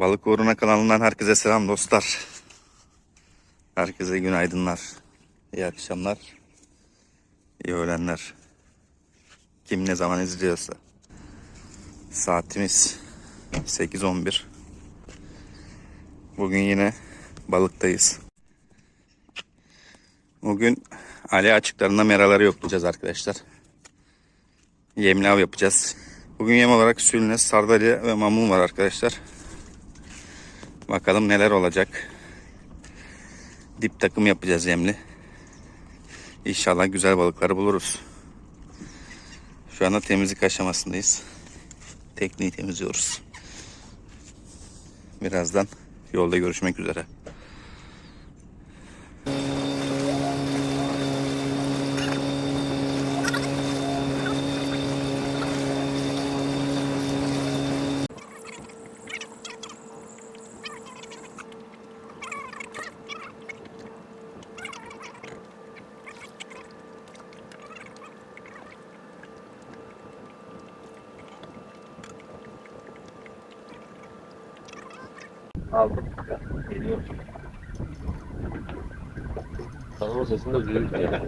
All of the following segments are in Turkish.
Balık Uğruna kanalından herkese selam dostlar. Herkese günaydınlar. İyi akşamlar. İyi öğlenler. Kim ne zaman izliyorsa. Saatimiz 8.11. Bugün yine balıktayız. Bugün Ali açıklarında meraları yoklayacağız arkadaşlar. Yemli av yapacağız. Bugün yem olarak sülne, sardalya ve mamun var arkadaşlar. Bakalım neler olacak. Dip takım yapacağız yemli. İnşallah güzel balıkları buluruz. Şu anda temizlik aşamasındayız. Tekneyi temizliyoruz. Birazdan yolda görüşmek üzere. Aldım. Geliyor. Kanalın sesini de duyuyor ya.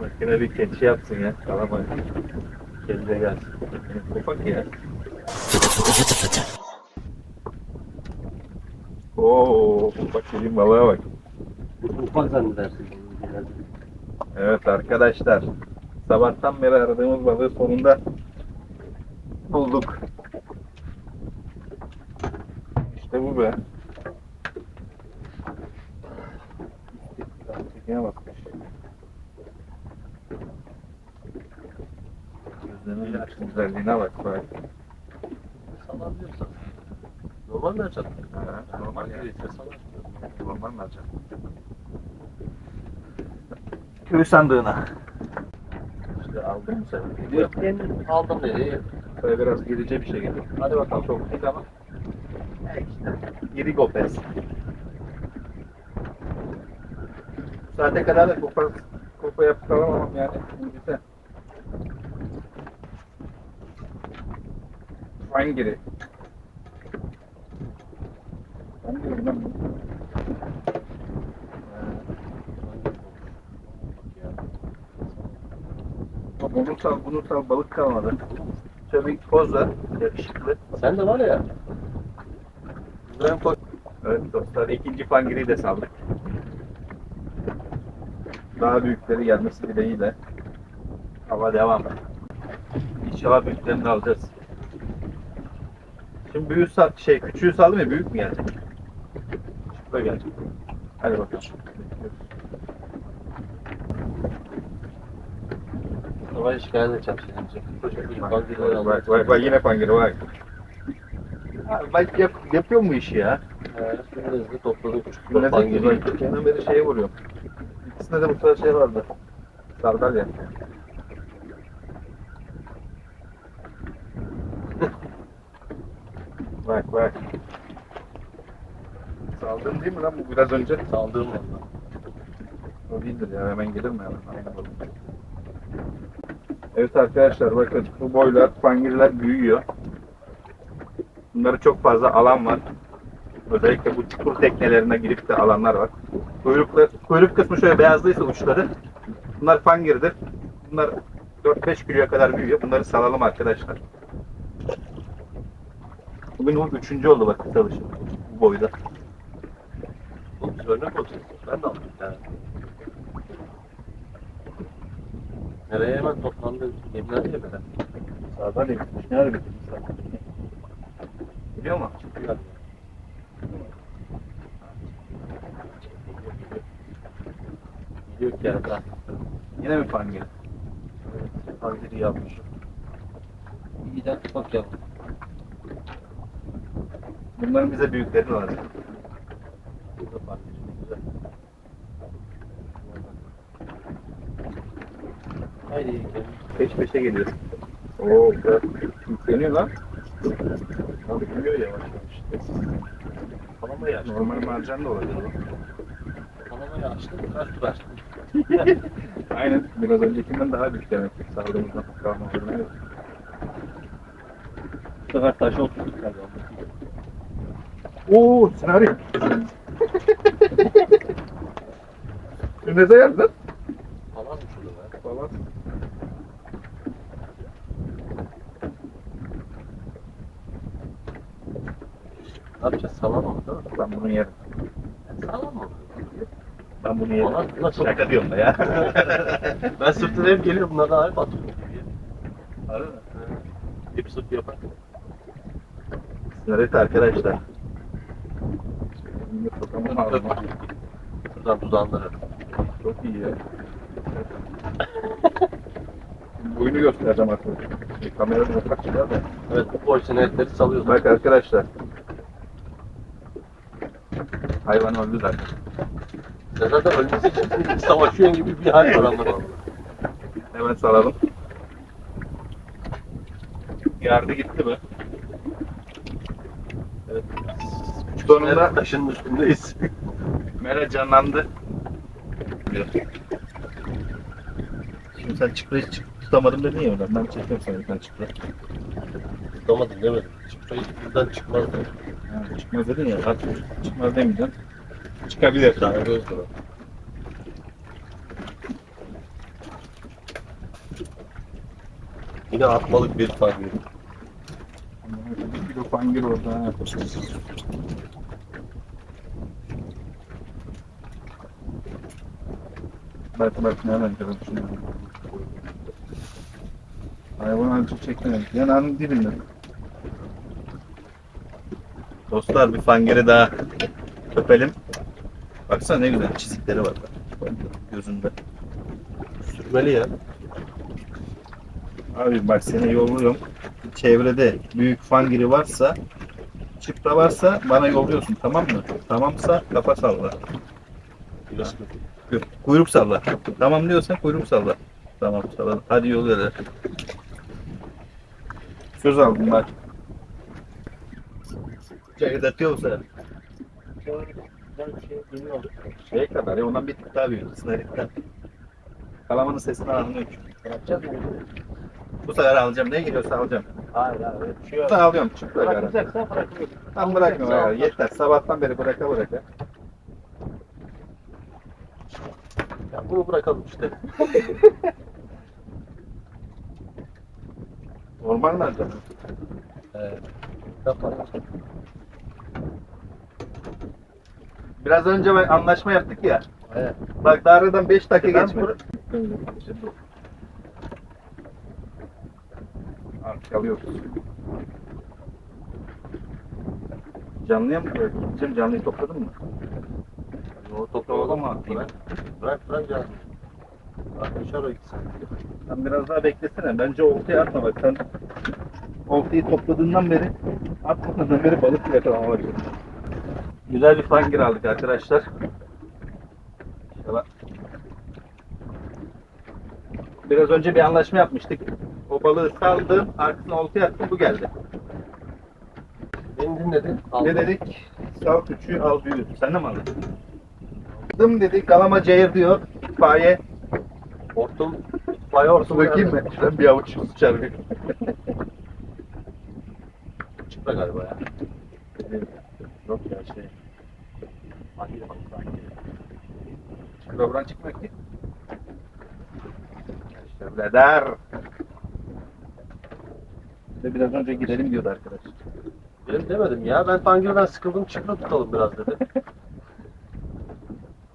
Makine bir keçi yapsın ya. Kalama. Kendine gelsin. Ufak ya. Oo, ufak dediğim balığa bak. Ufak zannedersin. Evet arkadaşlar. Sabahtan beri aradığımız balığı sonunda bulduk. İşte bu be. Tekneye bakmış. Gözlerinin açın güzelliğine bak bak. Sallanıyorsan. Normal mi açalım? Ha, normal ya. Normal mi açalım? Köy sandığına. İşte sefer. Yok kendin aldım dedi. Böyle biraz gerice bir şey gelir. Hadi bakalım çok değil ama. İşte. İri gopez. Bu saate kadar da kupa, kupa yapıp kalamam yani. Mucize. Fangiri. Fangiri lan bu. Ama Bunu sal, bunu sal, balık kalmadı. Şöyle bir poz ver, yakışıklı. Sen de var ya. Güzel poz. Evet dostlar, ikinci fangiri de saldık. Daha büyükleri gelmesi dileğiyle. Hava devam. İnşallah büyüklerini alacağız. Şimdi büyüğü sal, şey küçüğü saldım ya büyük mü gelecek? Küçük de gelecek. Hadi bakalım. Sabah şikayet edeceğim seni. Bak, bak, bak, yine fangiri bak. Ha, Bak yap, yapıyor mu işi ya? Şimdi hızlı topladık. Ne Toplan de geliyor. bak, kendime beri şeye vuruyorum. İkisinde de bu kadar şey vardı. Sardalya. bak bak. Saldın değil mi lan bu biraz önce? Saldığım valla. O değildir ya hemen gelir mi hemen? Evet arkadaşlar bakın bu boylar, fangirler büyüyor. Bunları çok fazla alan var. Özellikle bu tur teknelerine girip de alanlar var. Kuyruklar, kuyruk kısmı şöyle beyazlıysa uçları. Bunlar fangirdir. Bunlar 4-5 kiloya kadar büyüyor. Bunları salalım arkadaşlar. Bugün bu üçüncü oldu bak çalışım bu boyda. Oğlum biz örnek olacağız. Ben de aldım. Nereye hemen toplandı? Yemler ya böyle. Sağdan da gitmiş. Nerede bitirmiş zaten? Biliyor mu? Gidiyor ki yani. Yine mi fangir? Hangiri yapmış. İyi de bak ya. Bunların bize büyükleri lazım. Burada hangiri güzel. Haydi. Peş peşe geliyoruz. Oo, yükleniyor lan. Abi yavaş yavaş. Kanamayı açtım. Normal marjan da olabilir. Kanamayı açtım. Kaç tur açtım. Aynen. Biraz öncekinden daha büyük demek ki. Sağlığımızdan kalma. Bu sefer taşa oturduk galiba. Oo senaryo. ne de yazdın? Falan mı şurada be? Falan. Ne yapacağız? Salam mı? değil mi? Ben bunu yerim. Salam mı? Ben bunu yerim. Falan buna çok Şaka diyorum da ya. Ben sırtına hep geliyorum. Bunlar da hep atıyorum. Harbi mi? Hep sırt yapar. Evet arkadaşlar. Şuradan dudağınları. Çok iyi ya. Boyunu göstereceğim. Bir Kamerada ufak çıkar da. Evet bu boy senetleri salıyoruz. Bak arkadaşlar. Hayvan öldü zaten. Sen zaten ölmesi için savaşıyorsun gibi bir hal var anlamadım. Hemen salalım. Yardı gitti mi? Evet. Sonunda taşın üstündeyiz. Mera canlandı. Şimdi sen çıprayı çık tutamadım dedin ya oradan. Ben çekiyorum seni sen çıprayı. Tutamadım demedim. Çıkmayı buradan çıkmaz dedim. Çıkmaz dedin ya. At, çıkmaz demeyeceksin. Çıkabilir. Daha var. Yine atmalık bir fangir. Bir fangir orada. ha. Bak bak nereden kadar düşünüyorum. Hayvan azıcık çekmedim. Yanağının dibinde. Dostlar bir fangiri daha öpelim. Baksana ne güzel çizikleri var. Gözünde. Sürmeli ya. Abi bak seni yolluyorum. Çevrede büyük fangiri varsa, çıpra varsa bana yolluyorsun tamam mı? Tamamsa kafa salla. Biraz Kuyruk salla. Tamam diyorsan kuyruk salla. Tamam salladım. Hadi yol ver. Söz aldım bak. Çayırdatıyor mu sana? Şey kadar ya ondan bir tık daha büyük. Sınırlıktan. Kalamanın sesini anlıyor çünkü. Yapacağız mı? Bu sefer alacağım. Ne geliyorsa alacağım. Hayır hayır. öyle bir şey Bu yok. sefer alıyorum. Çık böyle ara. Bırakacaksan. Tam bırakma ya. Yeter. Sabahtan beri bıraka bıraka. Ya bunu bırakalım işte. Normal nerede? Evet. Yapalım. Biraz önce anlaşma yaptık ya. Evet. Bak daha aradan 5 dakika geçmedi. Artık alıyoruz. Canlıya mı koydun? Cem canlıyı topladın mı? O Toplama mı atayım? Bırak. Bırak ya. Arkadaşlar o ikisi. Sen biraz daha beklesene. Bence oltaya atma bak. Sen oltayı topladığından beri atmadığından beri balık yakalama başladın. Güzel bir fangir aldık arkadaşlar. İnşallah. Biraz önce bir anlaşma yapmıştık. O balığı saldım, arkasına oltaya attım, bu geldi. Beni dinledin. Ne dedik? Sal küçüğü al büyüğü. Sen de mi aldın? Dım dedik, kalama cayır diyor. İtfaiye. Hortum. Pay hortum. Bakayım mı? Şuradan bir avuç sıçar bir. Çıkma galiba ya. Yok ya şey. Hangi balık hangi? Şuradan çıkmak ki. İşte birader. Ve biraz önce gidelim diyordu arkadaş. Benim demedim ya. Ben fangirden sıkıldım. Çıkma tutalım biraz dedi.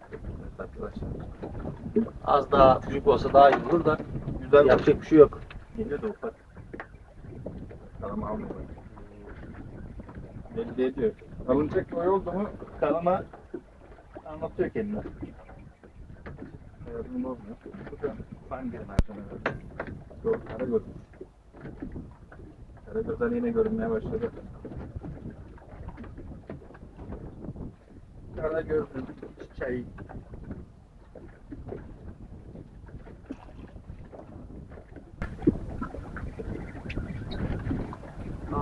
Evet arkadaşlar. Az daha büyük olsa daha iyi olur da. Güzel Yapacak bir şey yok. Geliyor da ufak. Kalama almıyor. Belli ediyor. Alınacak boy oldu mu kalama anlatıyor kendine. Hayatını bozmuyor. Bu da fangirin arkadaşlar. Doğru, kara gördüm. Kara gözler yine görünmeye başladı. Kara gözlü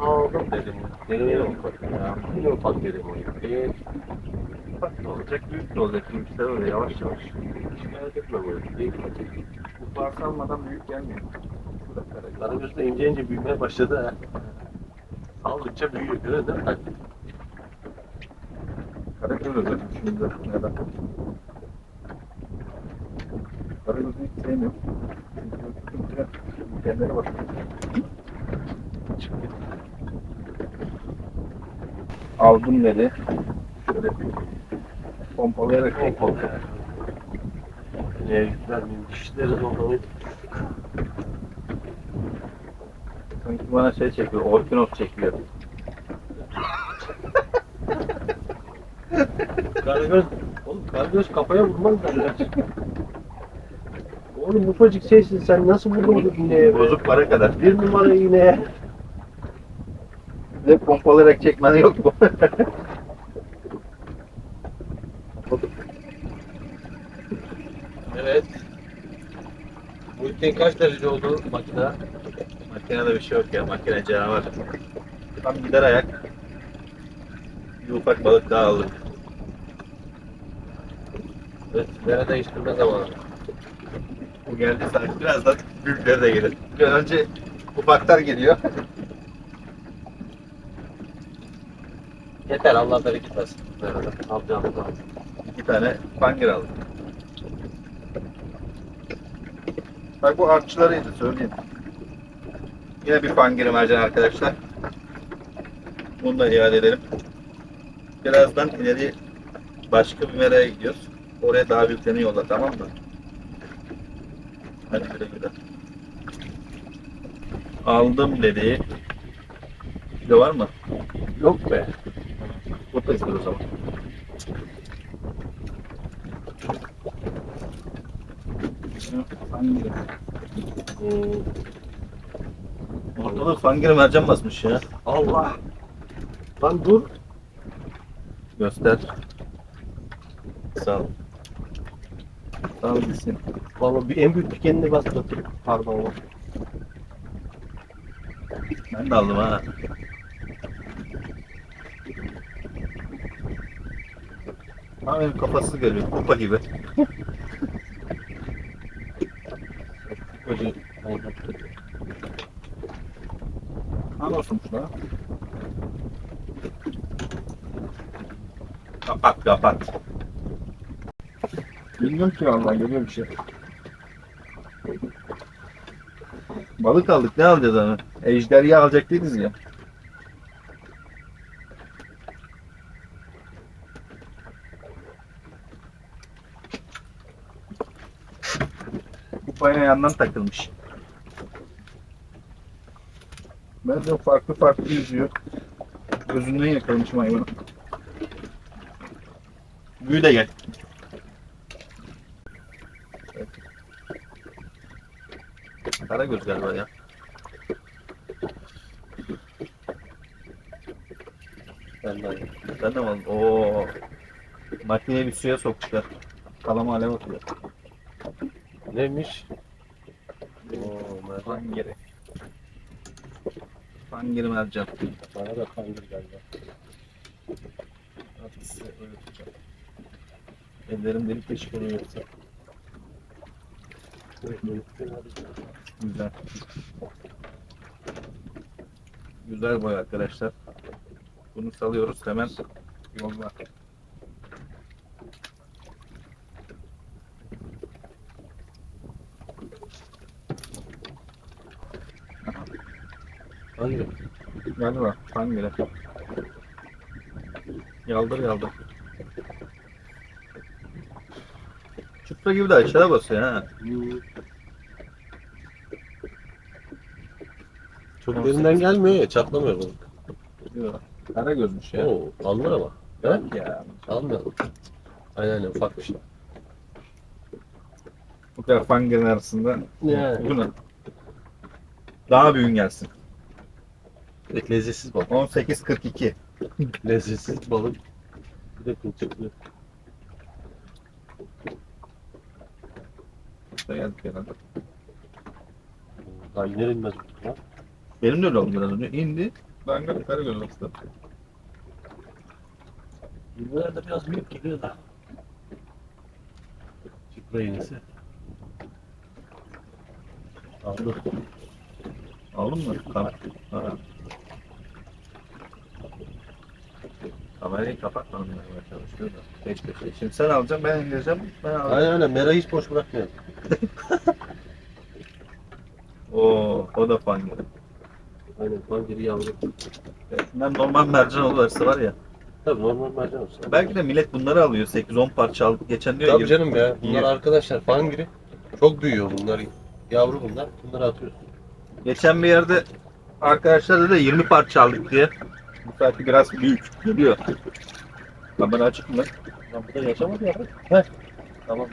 Aldım dedim. Nereye ufak ya? Yine ufak dedim o Değil. Ufak da olacak, büyük de olacak. İşte öyle yavaş yavaş. Şikayet etme böyle. Değil. Ufak almadan büyük gelmiyor. Bu da kara göz. Karagöz'de ince ince büyümeye başladı ha. Aldıkça büyüyor. Görüyor değil mi? Karagöz özellikle şimdi neden? Karagöz'ü hiç sevmiyorum. Çünkü kendine bak. Aldım dedi. Şöyle pompalayarak Pompalı yani. Miyim? Dişleri zorlamayı. Sanki bana şey çekiyor, Orkinos çekiyor. Karagöz, oğlum Karagöz kafaya vurmaz derler. Oğlum ufacık şeysin sen nasıl vurdun bu iğneye be? Bozuk para kadar. Bir numara iğneye. Ve pompalayarak çekmen yok mu? Evet. Bu ülkenin kaç derece oldu makine? Makinede bir şey yok ya, makine canavar. Tam gider ayak. Bir ufak balık daha aldık. Evet, nere değiştirme zamanı. Bu geldi sanki birazdan büyükleri de gelir. Bir önce ufaklar geliyor. Yeter Allah bereket versin. Alacağımız zaman. İki tane fangir aldık. Bak bu artçılarıydı söyleyeyim. Yine bir fangiri mercan arkadaşlar. Bunu da iade edelim. Birazdan ileri başka bir meraya gidiyoruz. Oraya daha büyüklerini yolla tamam mı? Hadi güle güle. Aldım dedi. Kilo var mı? Yok be. Buradayızdır o zaman. Hmm, Ortalığı fangiri mercan basmış ya. Allah. Lan dur. Göster. Sağ ol. Sağ ol gitsin. Vallahi bir en büyük dikenini bastırdım parmağıma. Ben de aldım ha. Benim kafasız geliyor. Kupa gibi. Acı oldu. Ha nasılmış lan? Kapat kapat. Bilmiyorum ki vallahi geliyor bir şey. Balık aldık ne alacağız onu? Ejderha alacak değiliz ya. Yandan takılmış. Ben de farklı farklı yüzüyor. Gözünden yakalamışım hayvanı. Büyü de gel. Karagöz galiba ya. Ben de. Ben de aldım? Oo. Makineyi bir suya sokmuşlar. Kalama alev atıyor. Neymiş? Merhaba. Fangiri. Fangiri mercan. Bana da kandır geldi. Artık size öyle tutacağım. Ellerim delik deşik oluyor yoksa. Güzel. Güzel boy arkadaşlar. Bunu salıyoruz hemen yolda. Hangi? Galiba hangire? Yaldır yaldır. Çıpra gibi de aşağı basıyor ha. Çok derinden gelmiyor ya, çatlamıyor balık. Yok. Kara gözmüş ya. Oo, alnır ama. He? Ya. Almayalım. Aynen aynen ufak bir şey. Bu kadar fangirin arasında Yani. bu ne? Daha büyük gelsin. Lezzetsiz balık. 18.42. Lezzetsiz balık. Bir de kılçıklı. İşte geldik herhalde. Daha iner inmez bu ya. Benim de öyle oldu biraz önce. İndi. Ben de kara göz bastı. İğneler de biraz büyük geliyor da. Çıkra iğnesi. Aldı. Aldın mı? Tamam. Ha. Kamerayı kapatmadım ben çalışıyor da. Beş. Şimdi sen alacaksın ben indireceğim. Ben alacağım. Aynen öyle. Mera hiç boş bırakmıyor. Oo, o da fan gibi. Aynen pangiri yavru. Bunlar normal mercan olursa var ya. Tabii normal mercan olsun. Belki de millet bunları alıyor. 8-10 parça aldık. Geçen diyor Tabii ya, canım ya. Bunlar arkadaşlar pangiri. Çok büyüyor bunlar. Yavru bunlar. Bunları atıyorsun. Geçen bir yerde arkadaşlar da 20 parça aldık diye. Bu sefer biraz büyük geliyor. Kamera açık mı? Lan bu da yaşamadı ya. Heh. Tamam.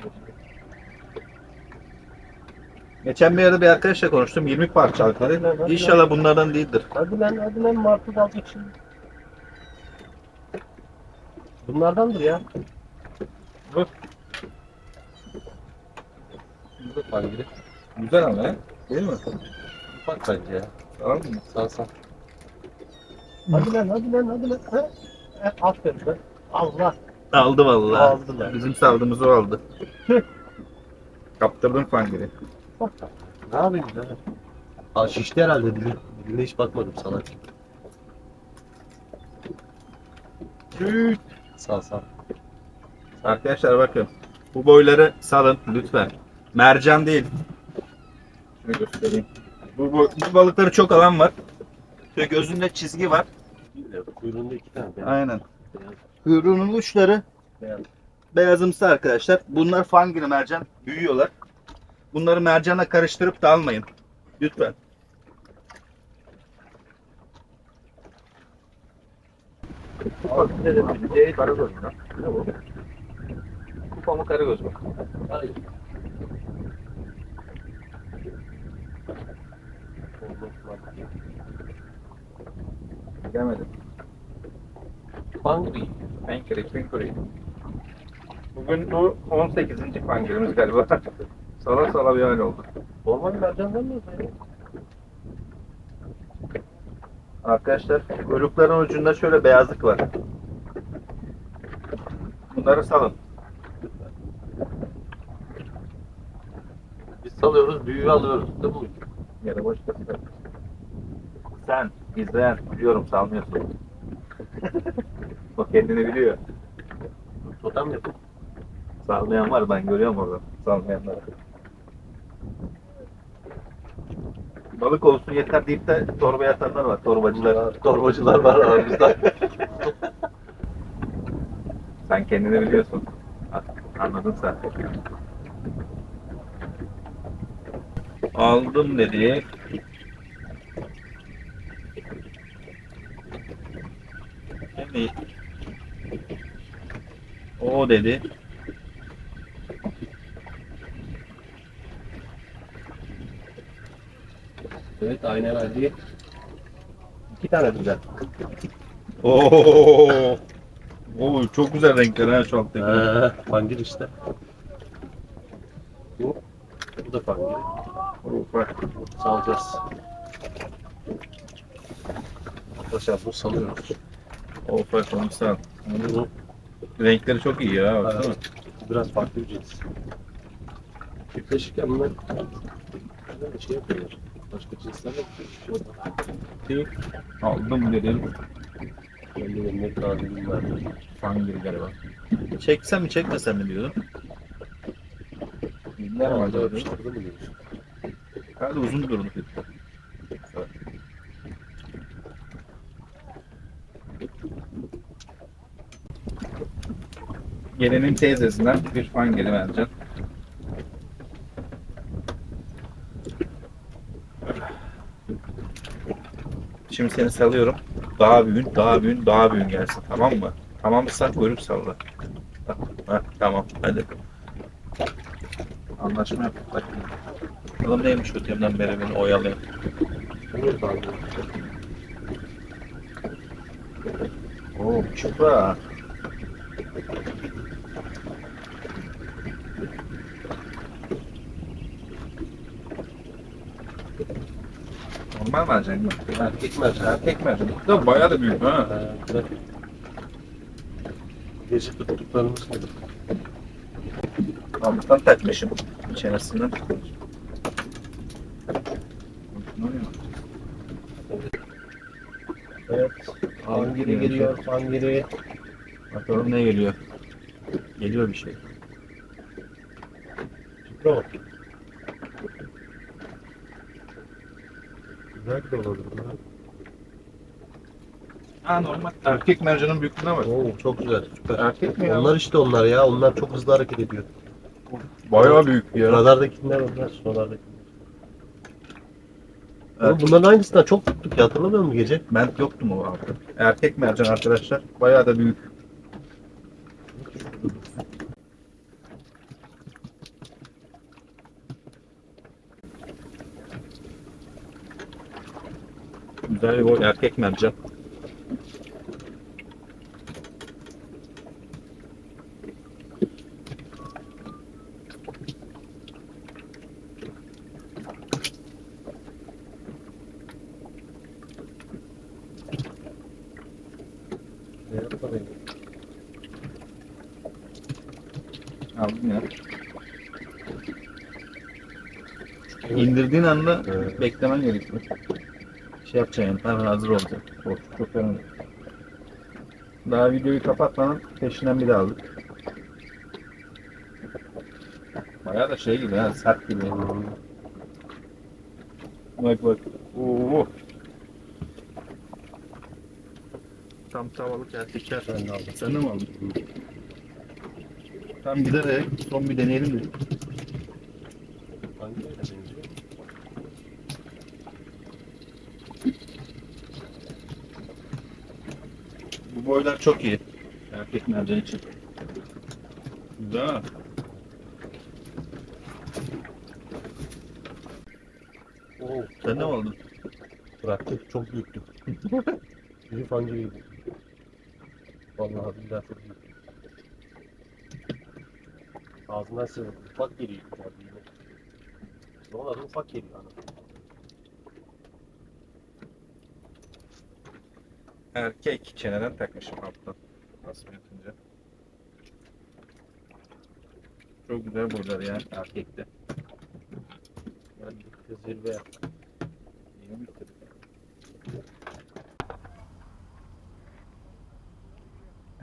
Geçen bir yerde bir arkadaşla konuştum. 20 parça dedi. İnşallah bunlardan değildir. Hadi lan hadi lan martı dalacak şimdi. Bunlardandır ya. Bu. Güzel ama ya. Değil mi? Ufak bence ya. Tamam mı? Sağ sağ. Hadi lan hadi lan hadi lan. He? He, aferin. Allah. Aldı vallahi. Aldılar. Bizim saldığımızı o aldı. Kaptırdım fangiri. Ne yapayım ya? Aa şişti herhalde dili. Diline hiç bakmadım salak. Sağ sağ. Arkadaşlar bakın. Bu boyları salın lütfen. Mercan değil. Şunu göstereyim. Bu, bu, bu balıkları çok alan var. Şöyle gözünde çizgi var. Kuyruğunda iki tane beyaz. Aynen. beyaz, Kuyruğunun uçları beyaz. beyazımsı arkadaşlar. Bunlar fangiri mercan. Büyüyorlar. Bunları mercanla karıştırıp da almayın. Lütfen. Karagöz mü? Kupa mı karagöz mü? Hayır. Gelmedim. Pangri. Penkiri, pinkiri. Bugün bu 18. fangirimiz galiba. Sala sala bir hal oldu. Normal mercandan mı? Arkadaşlar kuyrukların ucunda şöyle beyazlık var. Bunları salın. Biz salıyoruz, büyüğü alıyoruz. Değil mi? Yere boş göster. Sen izleyen biliyorum salmıyorsun. o kendini biliyor. Totem yapın. Salmayan var ben görüyorum orada salmayanları. Balık olsun yeter deyip de torbaya atanlar var. Torbacılar. Torbacılar var aramızda. Sen kendini biliyorsun. Anladın sen. Aldım dedi. Şimdi o dedi. evet aynen hadi. İki tane güzel. Oo. Oo çok güzel renkler ha şu alttaki. Ee, işte. Bu, bu da bak. Salacağız. Arkadaşlar bunu salıyoruz. Onu sal. Bunu Renkleri çok iyi ya. Baksana. Evet. biraz farklı bir cins. Çiftleşirken bunlar bunlar şey yapıyorlar. Başka cinslerle bir şey yok. Aldım dedim. Ben de yemek lazım verdim. Fangir galiba. Çeksem mi çekmesem mi diyordum. Ne var acaba? Hadi uzun durun. Gelinin teyzesinden bir fan geri vereceğim. Şimdi seni salıyorum. Daha büyün, daha büyün, daha büyün gelsin. Tamam mı? Tamamsa kuyruk salla. Ha, tamam, hadi. Anlaşma yaptık. Bak. Bakalım neymiş ötemden beri beni aldım. Oo, çıpa. Normal mercan mı? Erkek mercan. Erkek mercan. Da bayağı da büyük ha. Ee, evet. Gece tuttuklarımız gibi. Alttan takmışım içerisinden. Evet. Hangiri geliyor, hangiri. Bakalım ne geliyor. Geliyor bir şey. Şifre bak. De olabilir. ha. Ha normal. Erkek mercanın büyüklüğüne bak. Oo çok güzel. Süper. Erkek mi ya? Onlar işte onlar ya. Onlar çok hızlı hareket ediyor. Bayağı büyük ya. Radardakiler onlar. Solardakiler. Oğlum Erkek- bunların aynısından çok tuttuk ya. Hatırlamıyor musun gece? Ben yoktum o altı. Erkek mercan arkadaşlar. Bayağı da büyük. Güzel bir boy erkek mercan. Aldım ya. İndirdiğin anda Evet. beklemen gerekiyor. Şey yapacaksın yani hemen hazır olacak. O çok önemli. Daha videoyu kapatmadan peşinden bir daha aldık. Bayağı da şey gibi ha sert gibi. Bak bak. Oo. Tam tavalık erkekler. Ben de aldım. Sen de mi aldın? Tam giderek son bir deneyelim dedik. Hangi yere benziyor? Bu boylar çok iyi. Erkek mercan için. Güzel. Oo, Sen ne mi aldın? Bıraktı. Çok büyüktü. Bizim fan gibiydi. Vallahi billahi çok büyüktü. Ağzından sıvı. Ufak geliyor. Olur ufak geliyor. Ana. Erkek çeneden takmışım alttan. Nasıl yapınca. Çok güzel boylar ya erkekte. Yani bir zirve yaptı. Yeni bitirdik.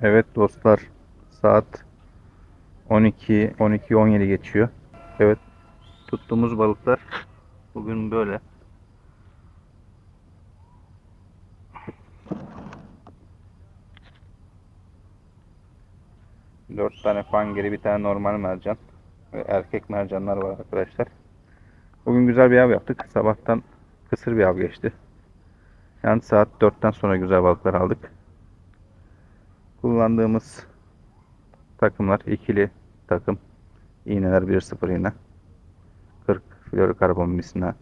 Evet dostlar saat 12 12 17 geçiyor. Evet tuttuğumuz balıklar bugün böyle. Dört tane fangiri, bir tane normal mercan. Ve erkek mercanlar var arkadaşlar. Bugün güzel bir av yaptık. Sabahtan kısır bir av geçti. Yani saat 4'ten sonra güzel balıklar aldık. Kullandığımız takımlar ikili takım. İğneler 1.0 iğne. 40 florokarbon misina.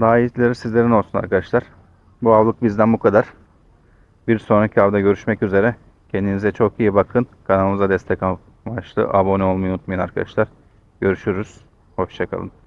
Daha iyileri sizlerin olsun arkadaşlar. Bu avlık bizden bu kadar. Bir sonraki avda görüşmek üzere. Kendinize çok iyi bakın. Kanalımıza destek amaçlı abone olmayı unutmayın arkadaşlar. Görüşürüz. Hoşçakalın.